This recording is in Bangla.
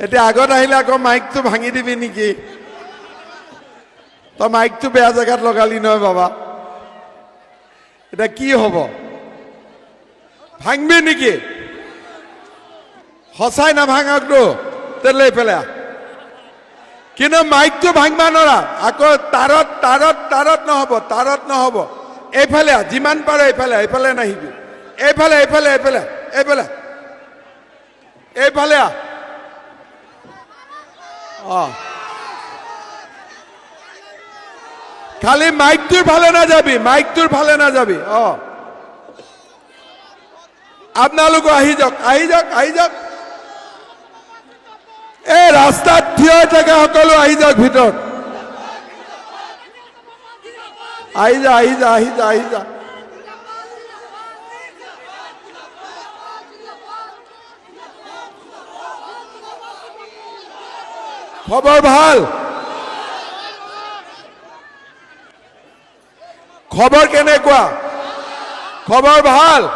এতিয়া আগত আহিলে আকৌ মাইকটো ভাঙি দিবি নেকি? তই মাইকটো বেয়া জেগাত লগালি নহয় বাবা। এতিয়া কি হ'ব? ভাঙবি নেকি? সঁচাই নাভাঙকতো তেলে পেলা কিন্তু মাইকটো ভাঙিব নোৱাৰা। আকৌ তাৰত তাৰত তাৰত নহ'ব তাৰত নহ'ব। এইফালে যিমান পাৰ এইফালে এইফালে নাহিবি। এইফালে এইফালে এইফালে এইফালে এইফালে আহ। অ খালি মাইকটোৰ ফালে নাযাবি মাইকটোৰ ফালে নাযাবি অ আপোনালোকো আহি। যাওক আহি যাওক আহি যাওক। এই ৰাস্তাত থিয় হৈ থাকে সকলো আহি যাওক ভিতৰত। আহি যা আহি যা আহি যা আহি যা। খবৰ ভালো? খবৰ কেনেকুৱা? খবৰ ভালো?